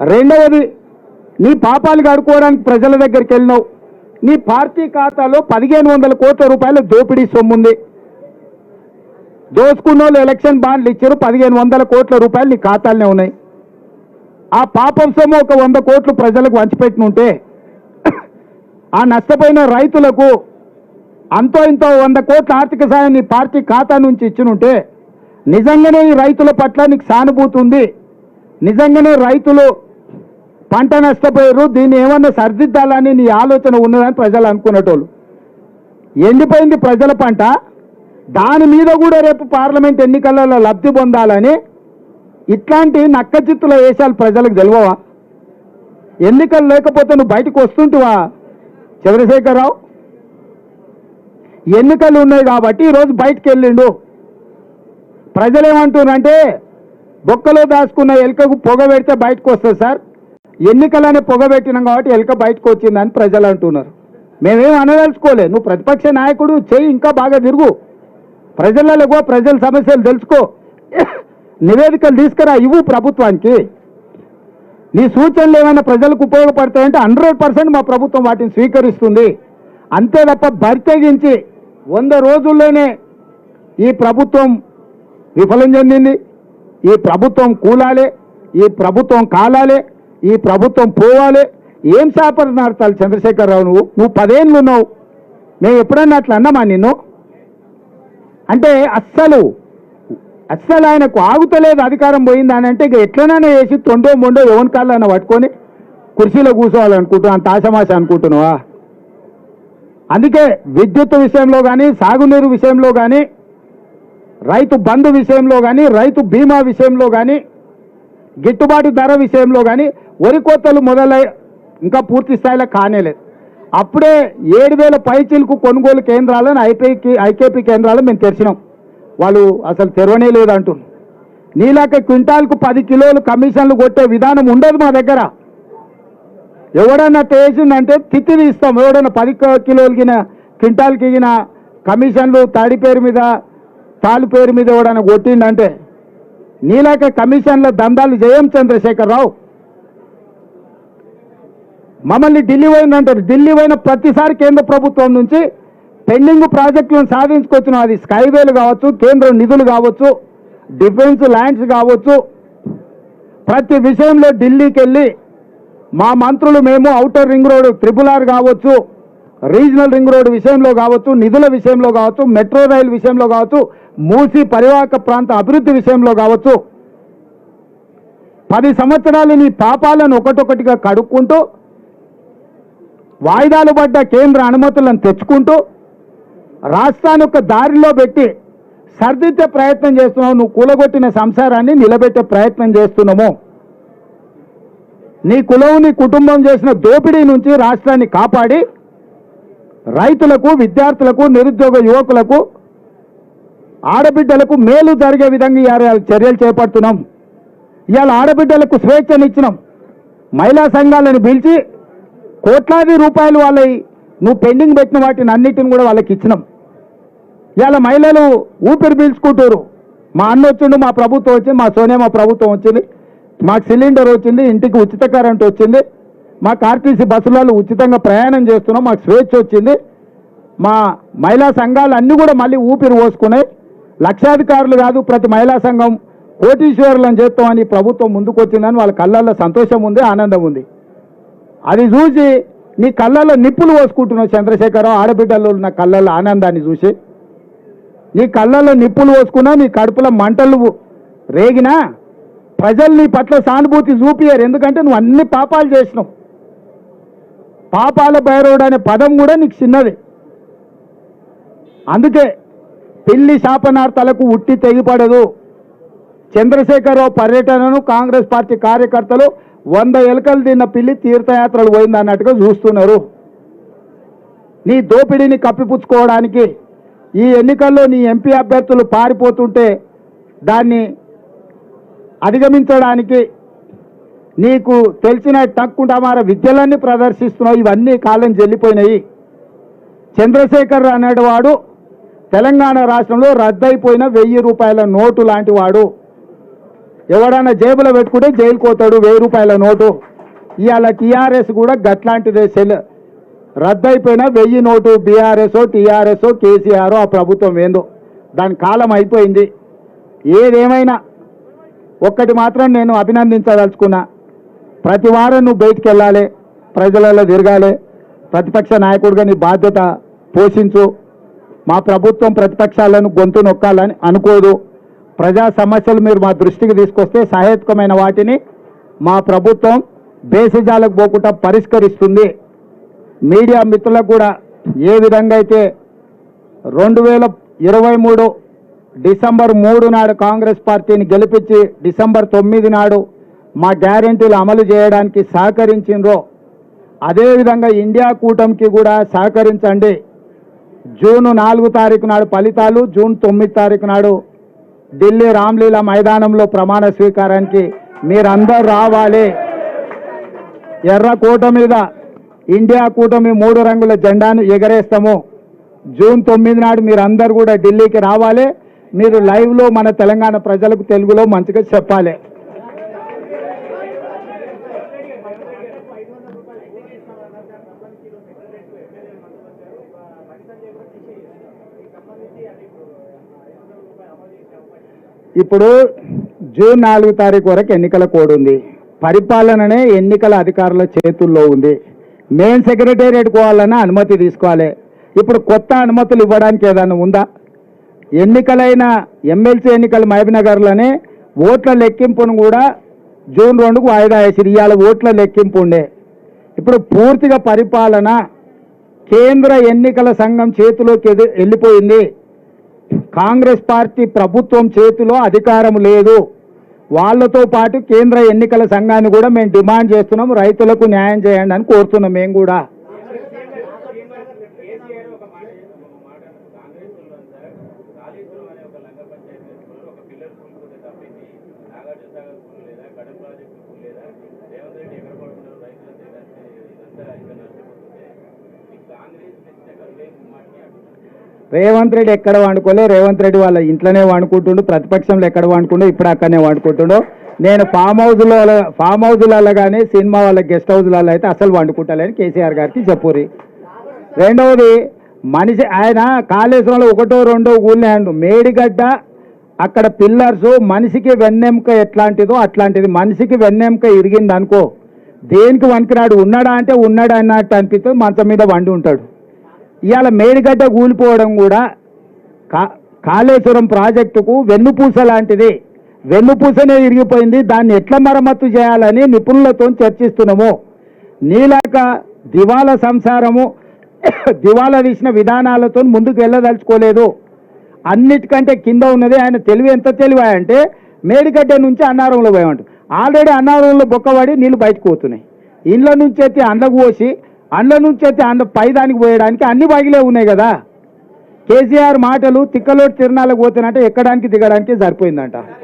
రెండవది నీ పాపాలు కడుక్కోవడానికి ప్రజల దగ్గరికి వెళ్ళినావు. నీ పార్టీ ఖాతాలో పదిహేను వందల కోట్ల రూపాయల దోపిడీ సొమ్ముంది దోసుకున్న వాళ్ళు ఎలక్షన్ బాండ్లు ఇచ్చారు పదిహేను వందల కోట్ల రూపాయలు నీ ఖాతాలనే ఉన్నాయి. ఆ పాపం సొమ్ము ఒక వంద కోట్లు ప్రజలకు వంచిపెట్టినుంటే ఆ నష్టపోయిన రైతులకు అంతో ఇంతో వంద కోట్ల ఆర్థిక సాయం నీ పార్టీ ఖాతా నుంచి ఇచ్చినుంటే నిజంగానే ఈ రైతుల పట్ల నీకు సానుభూతి ఉంది. నిజంగానే రైతులు పంట నష్టపోయారు దీన్ని ఏమన్నా సరిదిద్దాలని నీ ఆలోచన ఉన్నదని ప్రజలు అనుకునేటోళ్ళు ఎండిపోయింది ప్రజల పంట దాని మీద కూడా రేపు పార్లమెంట్ ఎన్నికలలో లబ్ధి పొందాలని ఇట్లాంటి నక్కచిత్తుల వేషాలు ప్రజలకు తెలియవా ఎన్నికలు లేకపోతే నువ్వు బయటకు వస్తుంటువా చంద్రశేఖరరావు? ఎన్నికలు ఉన్నాయి కాబట్టి ఈరోజు బయటకు వెళ్ళిండు. ప్రజలు ఏమంటున్నారంటే బొక్కలో దాచుకున్న ఎలుకకు పొగ పెడితే బయటకు వస్తుంది సార్. ఎన్నికలనే పొగబెట్టినాం కాబట్టి ఎలుక బయటకు వచ్చిందని ప్రజలు అంటున్నారు. మేమేం అనదలుచుకోలే. నువ్వు ప్రతిపక్ష నాయకుడు చేయి ఇంకా బాగా తిరుగు. ప్రజలలో కూడా ప్రజల సమస్యలు తెలుసుకో. నివేదికలు తీసుకురా ఇవ్వు ప్రభుత్వానికి. నీ సూచనలు ఏమైనా ప్రజలకు ఉపయోగపడతాయంటే హండ్రెడ్ పర్సెంట్ మా ప్రభుత్వం వాటిని స్వీకరిస్తుంది. అంతే తప్ప బరితెగించి వంద రోజుల్లోనే ఈ ప్రభుత్వం విఫలం చెందింది. ఈ ప్రభుత్వం కూలాలే ఈ ప్రభుత్వం కాలాలే. ఈ ప్రభుత్వం పోవాలి. ఏం శాపలు నాడతారు చంద్రశేఖరరావు నువ్వు? నువ్వు పదేళ్ళు ఉన్నావు మేము ఎప్పుడన్నా అట్లా అన్నామా నిన్ను? అంటే అస్సలు అస్సలు ఆయనకు ఆగుతలేదు అధికారం పోయింది అని అంటే ఇక ఎట్లనైనా వేసి తొండో మొండో ఎవరి కాళ్ళైనా పట్టుకొని కుర్చీలో కూర్చోవాలనుకుంటున్నా అంత ఆశమాశ అనుకుంటున్నావా? అందుకే విద్యుత్ విషయంలో కానీ సాగునీరు విషయంలో కానీ రైతు బంధు విషయంలో కానీ రైతు బీమా విషయంలో కానీ గిట్టుబాటు ధర విషయంలో కానీ వరి కోతలు మొదలై ఇంకా పూర్తి స్థాయిలో కానేలేదు అప్పుడే ఏడు వేల పైచీలకు కొనుగోలు కేంద్రాలను ఐపీకి ఐకేపీ కేంద్రాలు మేము తెరిచినాం. వాళ్ళు అసలు తెరవనే లేదు అంటున్నారు నీలాక క్వింటాల్కు పది కిలోలు కమిషన్లు కొట్టే విధానం ఉండదు మా దగ్గర. ఎవడన్నా తేసిందంటే తిత్తి తీస్తాం ఎవడన్నా పది కిలోలకిన కిలోలు క్వింటాల్కి కమిషన్లు తాడి పేరు మీద తాలు పేరు మీద ఎవడన్నా కొట్టిండంటే నీలాక కమిషన్ల దందాలు జయం చంద్రశేఖరరావు. మమ్మల్ని ఢిల్లీ పోయిందంటారు ఢిల్లీ పోయిన ప్రతిసారి కేంద్ర ప్రభుత్వం నుంచి పెండింగ్ ప్రాజెక్టులను సాధించుకొచ్చిన అది స్కైవేలు కావచ్చు కేంద్ర నిధులు కావచ్చు డిఫెన్స్ ల్యాండ్స్ కావచ్చు. ప్రతి విషయంలో ఢిల్లీకి వెళ్ళి మా మంత్రులు మేము outer ring road triple R కావచ్చు రీజనల్ రింగ్ రోడ్ విషయంలో కావచ్చు నిధుల విషయంలో కావచ్చు మెట్రో రైల్ విషయంలో కావచ్చు మూసి పరివాహక ప్రాంత అభివృద్ధి విషయంలో కావచ్చు. పది సంవత్సరాలు నీ పాపాలను ఒకటొకటిగా కడుక్కుంటూ వాయిదాలు పడ్డ కేంద్ర అనుమతులను తెచ్చుకుంటూ రాష్ట్రాన్ని ఒక దారిలో పెట్టి సర్దిద్దే ప్రయత్నం చేస్తున్నావు నువ్వు కూలగొట్టిన సంసారాన్ని నిలబెట్టే ప్రయత్నం చేస్తున్నాము. నీ కులం నీ కుటుంబం చేసిన దోపిడీ నుంచి రాష్ట్రాన్ని కాపాడి రైతులకు విద్యార్థులకు నిరుద్యోగ యువకులకు ఆడబిడ్డలకు మేలు జరిగే విధంగా ఇవాళ చర్యలు చేపడుతున్నాం. ఇవాళ ఆడబిడ్డలకు స్వేచ్ఛనిచ్చినాం మహిళా సంఘాలను పిలిచి కోట్లాది రూపాయలు వాళ్ళవి నువ్వు పెండింగ్ పెట్టిన వాటిని అన్నిటిని కూడా వాళ్ళకి ఇచ్చినాం. ఇవాళ మహిళలు ఊపిరి పీల్చుకుంటారు మా అన్న వచ్చిండు మా ప్రభుత్వం వచ్చింది మా సోనియా మా ప్రభుత్వం వచ్చింది మాకు సిలిండర్ వచ్చింది ఇంటికి ఉచిత కరెంట్ వచ్చింది మాకు ఆర్టీసీ బస్సులలో ఉచితంగా ప్రయాణం చేస్తున్నాం మాకు స్వేచ్ఛ వచ్చింది. మా మహిళా సంఘాలు అన్నీ కూడా మళ్ళీ ఊపిరి పోసుకున్నాయి. లక్షాధికారులు కాదు ప్రతి మహిళా సంఘం కోటీశ్వరులను చేస్తామని ప్రభుత్వం ముందుకు వచ్చిందని వాళ్ళ కళ్ళల్లో సంతోషం ఉంది ఆనందం ఉంది. అది చూసి నీ కళ్ళల్లో నిప్పులు పోసుకుంటున్నావు చంద్రశేఖరరావు ఆడబిడ్డలు ఉన్న కళ్ళల్లో ఆనందాన్ని చూసి. నీ కళ్ళల్లో నిప్పులు పోసుకున్నా నీ కడుపులో మంటలు రేగినా ప్రజలు నీ పట్ల సానుభూతి చూపియారు ఎందుకంటే నువ్వు అన్ని పాపాలు చేసినావు. పాపాల భైరవుడు అనే పదం కూడా నీకు చిన్నది. అందుకే పిల్లి శాపనార్థాలకు ఉట్టి తెగిపడదు. చంద్రశేఖరరావు పర్యటనను కాంగ్రెస్ పార్టీ కార్యకర్తలు వంద ఎలుకలు తిన్న పిల్లి తీర్థయాత్రలు పోయింది అన్నట్టుగా చూస్తున్నారు. నీ దోపిడీని కప్పిపుచ్చుకోవడానికి ఈ ఎన్నికల్లో నీ ఎంపీ అభ్యర్థులు పారిపోతుంటే దాన్ని అధిగమించడానికి నీకు తెలిసిన టక్కుంటామార విద్యలన్నీ ప్రదర్శిస్తున్నావు ఇవన్నీ కాలం చెల్లిపోయినాయి చంద్రశేఖర్ అనేవాడు తెలంగాణ రాష్ట్రంలో రద్దయిపోయిన వెయ్యి రూపాయల నోటు లాంటి వాడు. ఎవడన్నా జేబులో పెట్టుకుంటే జైలు పోతాడు వెయ్యి రూపాయల నోటు. ఇవాళ టీఆర్ఎస్ కూడా గట్లాంటిదే సెల్. రద్దయిపోయిన వెయ్యి నోటు బీఆర్ఎస్ టీఆర్ఎస్ కేసీఆర్ ఆ ప్రభుత్వం ఏందో. దాని కాలం అయిపోయింది. ఏదేమైనా ఒక్కటి మాత్రం నేను అభినందించదలుచుకున్నా. ప్రతి వారం నువ్వు బయటికి వెళ్ళాలి ప్రజలలో తిరగాలి ప్రతిపక్ష నాయకుడిగా నీ బాధ్యత పోషించు. మా ప్రభుత్వం ప్రతిపక్షాలను గొంతు నొక్కాలని అనుకోదు. ప్రజా సమస్యలు మీరు మా దృష్టికి తీసుకొస్తే సహేతుకమైన వాటిని మా ప్రభుత్వం బేసిజాలకు పోకుండా పరిష్కరిస్తుంది. మీడియా మిత్రులకు కూడా ఏ విధంగా అయితే రెండు వేల ఇరవై మూడు డిసెంబర్ మూడు నాడు కాంగ్రెస్ పార్టీని గెలిపించి డిసెంబర్ తొమ్మిది నాడు మా గ్యారెంటీలు అమలు చేయడానికి సహకరించిండ్రో అదేవిధంగా ఇండియా కూటమికి కూడా సహకరించండి. జూన్ నాలుగు తారీఖు నాడు ఫలితాలు జూన్ తొమ్మిది తారీఖు నాడు ఢిల్లీ రామ్లీలా మైదానంలో ప్రమాణ స్వీకారానికి మీరందరూ రావాలి. ఎర్ర కూట మీద ఇండియా కూటమి మూడు రంగుల జెండాను ఎగరేస్తాము. జూన్ తొమ్మిది నాడు మీరందరూ కూడా ఢిల్లీకి రావాలి. మీరు లైవ్లో మన తెలంగాణ ప్రజలకు తెలుగులో మంచిగా చెప్పాలి. ఇప్పుడు జూన్ నాలుగు తారీఖు వరకు ఎన్నికల కోడ్ ఉంది. పరిపాలననే ఎన్నికల అధికారుల చేతుల్లో ఉంది. మెయిన్ సెక్రటేరియట్ పోవాలన్నా అనుమతి తీసుకోవాలి. ఇప్పుడు కొత్త అనుమతులు ఇవ్వడానికి ఏదైనా ఉందా? ఎన్నికలైన ఎమ్మెల్సీ ఎన్నికలు మహబీనగర్లోనే ఓట్ల లెక్కింపును కూడా జూన్ రెండుకు వాయిదా వేసింది. ఇవాళ ఓట్ల లెక్కింపు ఉండే. ఇప్పుడు పూర్తిగా పరిపాలన కేంద్ర ఎన్నికల సంఘం చేతిలోకి ఎది- వెళ్ళిపోయింది. కాంగ్రెస్ పార్టీ ప్రభుత్వం చేతిలో అధికారం లేదు. వాళ్ళతో పాటు కేంద్ర ఎన్నికల సంఘాన్ని కూడా మేము డిమాండ్ చేస్తున్నాం. రైతులకు న్యాయం చేయండి అని కోరుతున్నాం మేము కూడా. కాంగ్రెస్ రేవంత్ రెడ్డి ఎక్కడ రేవంత్ రెడ్డి వండుకోలే? రేవంత్ రెడ్డి వాళ్ళ ఇంట్లోనే వండుకుంటుండు ప్రతిపక్షంలో ఎక్కడ వండుకుండో ఇప్పుడు అక్కడనే వండుకుంటుండు. నేను ఫామ్ హౌస్లో ఫామ్ హౌస్లలో కానీ సినిమా వాళ్ళ గెస్ట్ హౌస్లలో అయితే అసలు వండుకుంటలేని కేసీఆర్ గారికి చెప్పురి రెండవది మనిషి ఆయన కాళేశ్వరంలో ఒకటో రెండో ఊళ్ళే అండు. మేడిగడ్డ అక్కడ పిల్లర్స్ మనిషికి వెన్నెముక ఎట్లాంటిదో అట్లాంటిది. మనిషికి వెన్నెముక ఇరిగింది అనుకో దేనికి వణికినాడు? ఉన్నాడా అంటే ఉన్నాడు అన్నట్టు అనిపిస్తుంది మంచం మీద వండి ఉంటాడు. ఇవాళ మేడిగడ్డ కూలిపోవడం కూడా కా కాళేశ్వరం ప్రాజెక్టుకు వెన్నుపూస లాంటిది. వెన్నుపూసనే ఇరిగిపోయింది. దాన్ని ఎట్లా మరమ్మత్తు చేయాలని నిపుణులతో చర్చిస్తున్నాము. నీలాక దివాలా సంసారము దివాలా తీసిన విధానాలతో ముందుకు వెళ్ళదలుచుకోలేదు. అన్నిటికంటే కింద ఉన్నది ఆయన తెలివి ఎంత తెలివాయంటే మేడిగడ్డ నుంచి అన్నారంలో పోయామంట ఆల్రెడీ అన్నారంలో బొక్కబడి నీళ్ళు బయటకు పోతున్నాయి. ఇండ్ల నుంచి అయితే అండ్లకు పోసి అండ్ల నుంచి అయితే అండ్ల పైదానికి పోయడానికి అన్ని బాగిలే ఉన్నాయి కదా. కేసీఆర్ మాటలు తిక్కలోటి తిరణాలకు పోతేనంటే ఎక్కడానికి దిగడానికి సరిపోయిందంట.